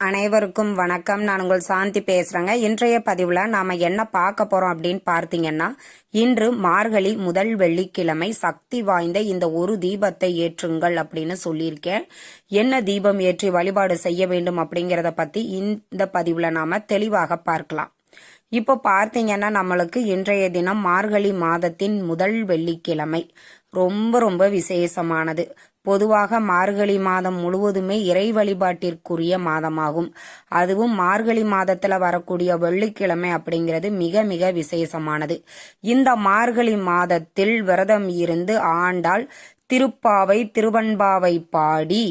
அனைவருக்கும் வணக்கம். நான் உங்கள் சாந்தி பேசுறேங்க. இன்றைய பதிவுல நாம என்ன பார்க்க போறோம் அப்படின்னு பார்த்தீங்கன்னா இன்று மார்கழி முதல் வெள்ளிக்கிழமை சக்தி வாய்ந்த இந்த ஒரு தீபத்தை ஏற்றுங்கள் அப்படின்னு சொல்லியிருக்கேன். என்ன தீபம் ஏற்றி வழிபாடு செய்ய வேண்டும் அப்படிங்கறத பத்தி இந்த பதிவுல நாம தெளிவாக பார்க்கலாம். இப்போ பார்த்தீங்கன்னா நம்மளுக்கு இன்றைய தினம் மார்கழி மாதத்தின் முதல் வெள்ளிக்கிழமை. ரொம்ப ரொம்ப விசேஷமானது. பொதுவாக மார்கழி மாதம் முழுவதுமே இறை வழிபாட்டிற்குரிய மாதமாகும். அதுவும் மார்கழி மாதத்துல வரக்கூடிய வெள்ளிக்கிழமை அப்படிங்கிறது மிக மிக விசேஷமானது. இந்த மார்கழி மாதத்தில் விரதம் இருந்து ஆண்டாள் திருப்பாவை திருவன்பாவை பாடி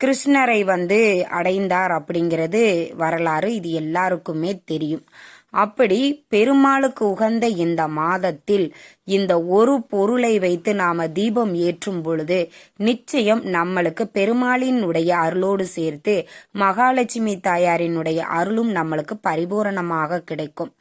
கிருஷ்ணரை வந்து அடைந்தார் அப்படிங்கிறது வரலாறு. இது எல்லாருக்குமே தெரியும். அப்படி பெருமாளுக்கு உகந்த இந்த மாதத்தில் இந்த ஒரு பொருளை வைத்து நாம தீபம் ஏற்றும் பொழுது நிச்சயம் நம்மளுக்கு பெருமாளினுடைய அருளோடு சேர்த்து மகாலட்சுமி தாயாரினுடைய அருளும் நம்மளுக்கு பரிபூரணமாக கிடைக்கும்.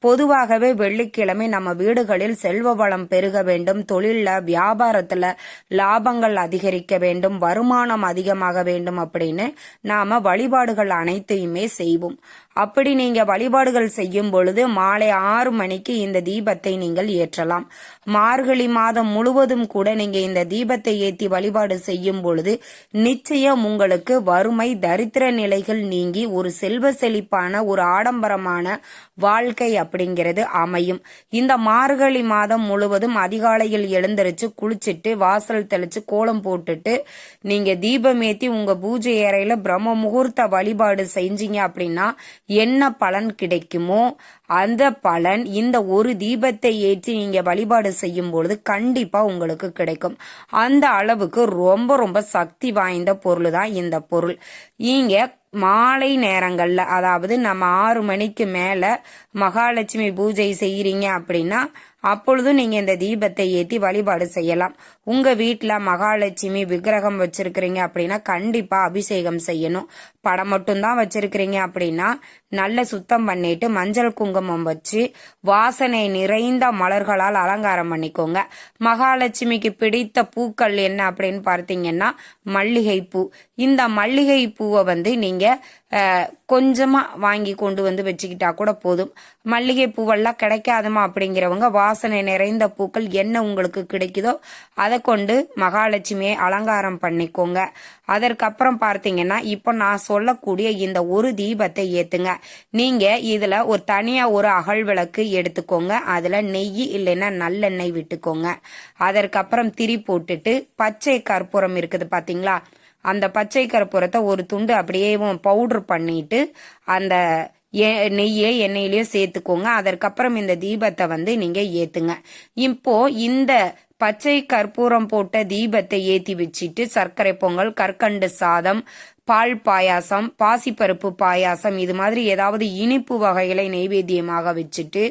பொதுவாகவே வெள்ளிக்கிழமை நம்ம வீடுகளில் செல்வ வளம் பெருக வேண்டும் தொழிலில் வியாபாரத்துல லாபங்கள் அதிகரிக்க வேண்டும் வருமானம் அதிகமாக வேண்டும் அப்படின்னு நாம வழிபாடுகள் அனைத்தையுமே செய்வோம். அப்படி நீங்க வழிபாடுகள் செய்யும் பொழுது மாலை ஆறு மணிக்கு இந்த தீபத்தை நீங்கள் ஏற்றலாம். மார்கழி மாதம் முழுவதும் கூட நீங்க இந்த தீபத்தை ஏற்றி வழிபாடு செய்யும் பொழுது நிச்சயம் உங்களுக்கு வறுமை தரித்திர நிலைகள் நீங்கி ஒரு செல்வ செழிப்பான ஒரு ஆடம்பரமான வாழ்க்கை அப்படிங்கிறது அமையும். இந்த மார்கழி மாதம் முழுவதும் அதிகாலையில் எழுந்திருச்சு குளிச்சுட்டு வாசல் தெளிச்சு கோலம் போட்டுட்டு நீங்க தீபம் ஏத்தி உங்க பூஜை அறையில பிரம்ம முகூர்த்த வழிபாடு செஞ்சீங்க அப்படின்னா என்ன பலன் கிடைக்குமோ அந்த பலன் இந்த ஒரு தீபத்தை ஏற்றி நீங்க வழிபாடு செய்யும் பொழுது கண்டிப்பா உங்களுக்கு கிடைக்கும். அந்த அளவுக்கு ரொம்ப ரொம்ப சக்தி வாய்ந்த பொருள் தான் இந்த பொருள். இங்க மாலை நேரங்கள்ல அதாவது நம்ம ஆறு மணிக்கு மேல மகாலட்சுமி பூஜை செய்யறீங்க அப்படின்னா அப்பொழுதும் நீங்க இந்த தீபத்தை ஏத்தி வழிபாடு செய்யலாம். உங்க வீட்டுல மகாலட்சுமி விக்கிரகம் வச்சிருக்கிறீங்க அப்படின்னா கண்டிப்பா அபிஷேகம் செய்யணும். படம் மட்டும்தான் வச்சிருக்கிறீங்க அப்படின்னா நல்ல சுத்தம் பண்ணிட்டு மஞ்சள் குங்குமம் வச்சு வாசனை நிறைந்த மலர்களால் அலங்காரம் பண்ணிக்கோங்க. மகாலட்சுமிக்கு பிடித்த பூக்கள் என்ன அப்படின்னு பார்த்தீங்கன்னா மல்லிகை பூ இந்த மல்லிகை பூவை வந்து நீங்க கொஞ்சமா வாங்கி கொண்டு வந்து வச்சுக்கிட்டா கூட போதும். மல்லிகை பூவெல்லாம் கிடைக்காதமா அப்படிங்கிறவங்க வாசனை நிறைந்த பூக்கள் என்ன உங்களுக்கு கிடைக்குதோ அதை கொண்டு மகாலட்சுமியை அலங்காரம் பண்ணிக்கோங்க. அதற்கப்புறம் பார்த்தீங்கன்னா இப்போ நான் சொல்லக்கூடிய இந்த ஒரு தீபத்தை ஏத்துங்க. நீங்க இதுல ஒரு தனியா ஒரு அகல் விளக்கு எடுத்துக்கோங்க. அதுல நெய் இல்லைன்னா நல்லெண்ணெய் விட்டுக்கோங்க. அதற்கப்புறம் திரி போட்டுட்டு பச்சை கற்பூரம் இருக்குது பாத்தீங்களா? அந்த பச்சை கற்பூரத்தை ஒரு துண்டு அப்படியே பவுடர் பண்ணிட்டு அந்த நெய்யே எண்ணெயிலையும் சேர்த்துக்கோங்க. அதற்கப்புறம் இந்த தீபத்தை வந்து நீங்க ஏத்துங்க. இப்போ இந்த பச்சை கற்பூரம் போட்ட தீபத்தை ஏத்தி வச்சுட்டு சர்க்கரை பொங்கல் கற்கண்டு சாதம் பால் பாயாசம் பாசிப்பருப்பு பாயாசம் இது மாதிரி ஏதாவது இனிப்பு வகைகளை நெய்வேத்தியமாக வச்சுட்டு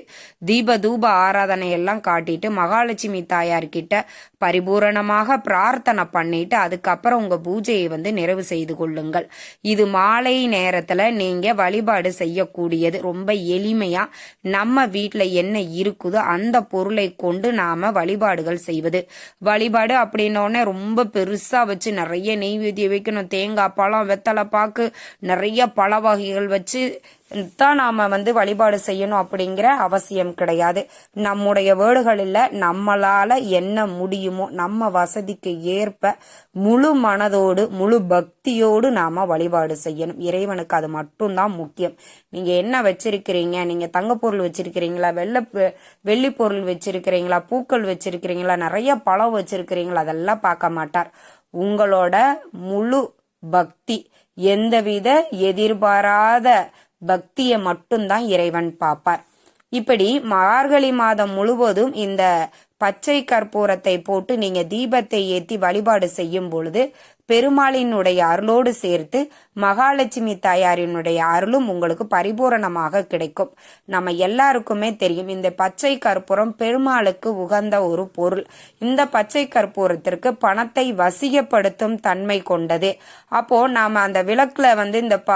தீப தூப ஆராதனை எல்லாம் காட்டிட்டு மகாலட்சுமி தாயார்கிட்ட பரிபூரணமாக பிரார்த்தனை பண்ணிட்டு அதுக்கப்புறம் உங்க பூஜையை வந்து நிறைவு செய்து கொள்ளுங்கள். இது மாலை நேரத்துல நீங்க வழிபாடு செய்யக்கூடியது. ரொம்ப எளிமையா நம்ம வீட்டில் என்ன இருக்குதோ அந்த பொருளை கொண்டு நாம வழிபாடுகள் செய்வது. வழிபாடு அப்படின்னோடனே ரொம்ப பெருசா வச்சு நிறைய நெய்வேத்தியம் வைக்கணும். தேங்காய் பழம் வெத்தலை பாக்கு நிறைய பழ வகைகள் வச்சு தான் நாம வந்து வழிபாடு செய்யணும் அப்படிங்கிற அவசியம் கிடையாது. நம்முடைய வேடுகளில் நம்மளால என்ன முடியுமோ நம்ம வசதிக்கு ஏற்ப முழு மனதோடு முழு பக்தியோடு நாம வழிபாடு செய்யணும். இறைவனுக்கு அது மட்டும்தான் முக்கியம். நீங்க என்ன வச்சிருக்கிறீங்க? நீங்க தங்க பொருள் வச்சிருக்கிறீங்களா? வெள்ள வெள்ளி பொருள் வச்சிருக்கிறீங்களா? பூக்கள் வச்சிருக்கிறீங்களா? நிறைய பழம் வச்சிருக்கிறீங்களா? அதெல்லாம் பார்க்க மாட்டார். உங்களோட முழு பக்தி. எந்தவித எதிர்பாராத பக்தியை மட்டும்தான் இறைவன் பார்ப்பார். இப்படி மார்கழி மாதம் முழுவதும் இந்த பச்சை கற்பூரத்தை போட்டு நீங்க தீபத்தை ஏத்தி வழிபாடு செய்யும் பொழுது பெருமாளினுடைய அருளோடு சேர்த்து மகாலட்சுமி தாயாரினுடைய அருளும் உங்களுக்கு பரிபூரணமாக கிடைக்கும். நம்ம எல்லாருக்குமே தெரியும் இந்த பச்சை கற்பூரம் பெருமாளுக்கு உகந்த ஒரு பொருள். இந்த பச்சை கற்பூரத்திற்கு பணத்தை வசியப்படுத்தும் தன்மை கொண்டது. அப்போ நாம அந்த விளக்குல வந்து இந்த ப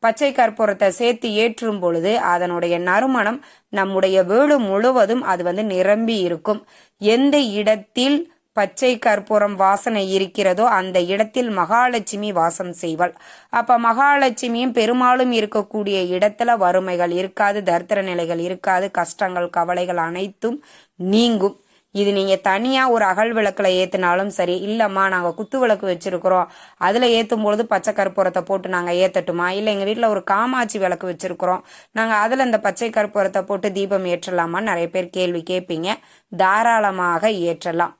பச்சை கற்பூரத்தை சேர்த்து ஏற்றும் பொழுது அதனுடைய நறுமணம் நம்முடைய வீடு முழுவதும் அது வந்து நிரம்பி இருக்கும். எந்த இடத்தில் பச்சை கற்பூரம் வாசனை இருக்கிறதோ அந்த இடத்தில் மகாலட்சுமி வாசம் செய்வாள். அப்ப மகாலட்சுமியும் பெரும்பாலும் இருக்கக்கூடிய இடத்துல வறுமைகள் இருக்காது தரித்திர நிலைகள் இருக்காது கஷ்டங்கள் கவலைகள் அனைத்தும் நீங்கும். இது நீங்க தனியா ஒரு அகல் விளக்குல ஏத்தினாலும் சரி இல்லம்மா நாங்க குத்து விளக்கு வச்சிருக்கிறோம். அதுல ஏத்தும் பொழுது பச்சை கற்பூரத்தை போட்டு நாங்க ஏத்தட்டுமா? இல்ல எங்க வீட்டுல ஒரு காமாட்சி விளக்கு வச்சிருக்கிறோம். நாங்க அதுல இந்த பச்சை கற்பூரத்தை போட்டு தீபம் ஏற்றலாமா நிறைய பேர் கேள்வி கேட்பீங்க. தாராளமாக ஏற்றலாம்.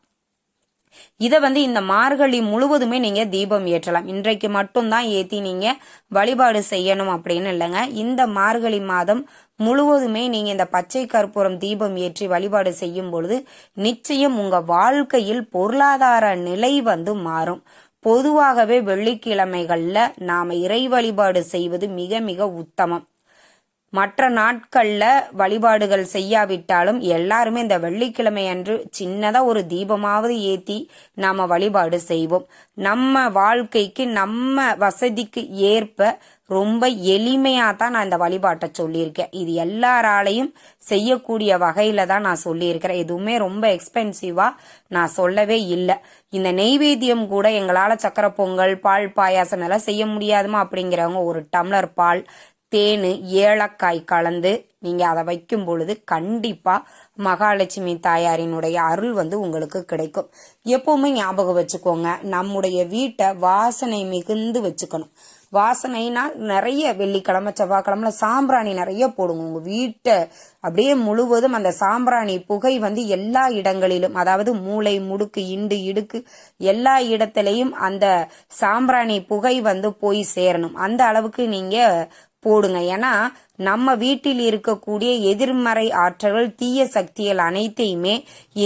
இதை வந்து இந்த மார்கழி முழுவதுமே நீங்க தீபம் ஏற்றலாம். இன்றைக்கு மட்டும்தான் ஏத்தி நீங்க வழிபாடு செய்யணும் அப்படின்னு இல்லைங்க. இந்த மார்கழி மாதம் முழுவதுமே நீங்க இந்த பச்சை கற்பூரம் தீபம் ஏற்றி வழிபாடு செய்யும் பொழுது நிச்சயம் உங்க வாழ்க்கையில் பொருளாதார நிலை வந்து மாறும். பொதுவாகவே வெள்ளிக்கிழமைகளில் நாம் இறை வழிபாடு செய்வது மிக மிக உத்தமம். மற்ற நாட்களில் வழிபாடுகள் செய்யாவிட்டாலும் எல்லாருமே இந்த வெள்ளிக்கிழமை அன்று சின்னதாக ஒரு தீபமாவது ஏற்றி நாம் வழிபாடு செய்வோம். நம்ம வாழ்க்கைக்கு நம்ம வசதிக்கு ஏற்ப ரொம்ப எளிமையாக தான் நான் இந்த வழிபாட்டை சொல்லியிருக்கேன். இது எல்லாராலையும் செய்யக்கூடிய வகையில் தான் நான் சொல்லியிருக்கிறேன். எதுவுமே ரொம்ப எக்ஸ்பென்சிவாக நான் சொல்லவே இல்லை. இந்த நெய்வேத்தியம் கூட எங்களால் சக்கரை பொங்கல் பால் பாயாசம் எல்லாம் செய்ய முடியாதுமா அப்படிங்கிறவங்க ஒரு டம்ளர் பால் தேன் ஏலக்காய் கலந்து நீங்கள் அதை வைக்கும் பொழுது கண்டிப்பாக மகாலட்சுமி தாயாரினுடைய அருள் வந்து உங்களுக்கு கிடைக்கும். எப்போவுமே ஞாபகம் வச்சுக்கோங்க நம்முடைய வீட்டை வாசனை மிகுந்து வச்சுக்கணும். வாசனைனா நிறைய வெள்ளிக்கிழமை செவ்வாய்க்கிழமை சாம்பிராணி நிறைய போடுங்க. உங்கள் வீட்டை அப்படியே முழுவதும் அந்த சாம்பிராணி புகை வந்து எல்லா இடங்களிலும் அதாவது மூளை முடுக்கு இண்டு இடுக்கு எல்லா இடத்துலையும் அந்த சாம்பிராணி புகை வந்து போய் சேரணும். அந்த அளவுக்கு நீங்கள் போடுங்க. ஏன்னா நம்ம வீட்டில் இருக்கக்கூடிய எதிர்மறை ஆற்றல்கள் தீய சக்திகள் அனைத்தையுமே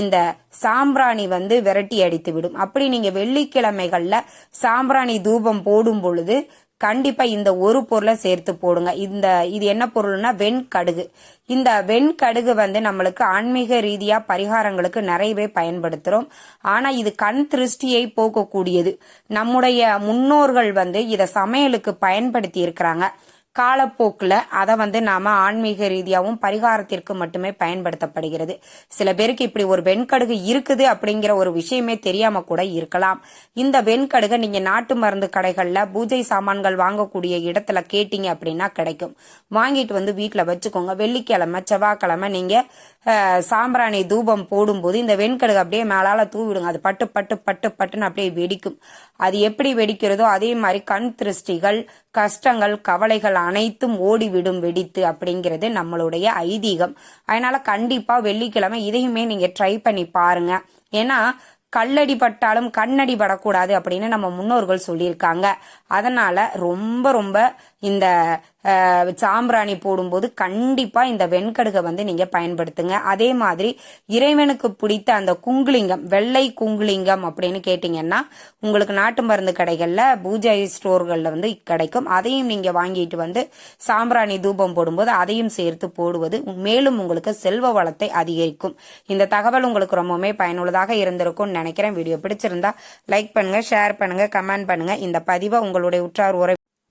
இந்த சாம்பிராணி வந்து விரட்டி அடித்து விடும் அப்படி நீங்க வெள்ளிக்கிழமைகள்ல சாம்பிராணி தூபம் போடும் பொழுது கண்டிப்பா இந்த ஒரு பொருளை சேர்த்து போடுங்க. இந்த இது என்ன பொருள்னா வெண்கடுகு. இந்த வெண்கடுகு வந்து நம்மளுக்கு ஆன்மீக ரீதியா பரிகாரங்களுக்கு நிறையவே பயன்படுத்துறோம். ஆனா இது கண் திருஷ்டியை போக்கக்கூடியது. நம்முடைய முன்னோர்கள் வந்து இதை சமையலுக்கு பயன்படுத்தி இருக்கிறாங்க. காலப்போக்கில் அதை வந்து நாம ஆன்மீக ரீதியாகவும் பரிகாரத்திற்கு மட்டுமே பயன்படுத்தப்படுகிறது. சில பேருக்கு இப்படி ஒரு வெண்கடுகு இருக்குது அப்படிங்கிற ஒரு விஷயமே தெரியாம கூட இருக்கலாம். இந்த வெண்கடுகை நீங்க நாட்டு மருந்து கடைகளில் பூஜை சாமான்கள் வாங்கக்கூடிய இடத்துல கேட்டீங்க அப்படின்னா கிடைக்கும். வாங்கிட்டு வந்து வீட்டில் வச்சுக்கோங்க. வெள்ளிக்கிழமை செவ்வாய்க்கிழமை நீங்க சாம்பிராணி தூபம் போடும்போது இந்த வெண்கடுகு அப்படியே மேலால தூவிடுங்க. அது பட்டு பட்டு பட்டு பட்டுன்னு அப்படியே வெடிக்கும். அது எப்படி வெடிக்கிறதோ அதே மாதிரி கண் திருஷ்டிகள் கஷ்டங்கள் கவலைகள் அனைத்தும் ஓடிவிடும் வெடித்து அப்படிங்கிறது நம்மளுடைய ஐதீகம். அதனால கண்டிப்பா வெள்ளிக்கிழமை இதையுமே நீங்க ட்ரை பண்ணி பாருங்க. ஏன்னா கல்லடி பட்டாலும் கண்ணடி படக்கூடாது அப்படின்னு நம்ம முன்னோர்கள் சொல்லியிருக்காங்க. அதனால ரொம்ப ரொம்ப இந்த சாம்பிராணி போடும்போது கண்டிப்பா இந்த வெண்கடுகை வந்து நீங்க பயன்படுத்துங்க. அதே மாதிரி இறைவனுக்கு பிடித்த அந்த குங்குலிங்கம் வெள்ளை குங்குலிங்கம் அப்படின்னு கேட்டீங்கன்னா உங்களுக்கு நாட்டு மருந்து கடைகள்ல பூஜை ஸ்டோர்கள்ல வந்து கிடைக்கும். அதையும் நீங்க வாங்கிட்டு வந்து சாம்பிராணி தூபம் போடும்போது அதையும் சேர்த்து போடுவது மேலும் உங்களுக்கு செல்வ வளத்தை அதிகரிக்கும். இந்த தகவல் உங்களுக்கு ரொம்பவுமே பயனுள்ளதாக இருந்திருக்கும்னு நினைக்கிறேன். வீடியோ பிடிச்சிருந்தா லைக் பண்ணுங்க ஷேர் பண்ணுங்க கமெண்ட் பண்ணுங்க. இந்த பதிவை உங்களுடைய உற்றார் உறவு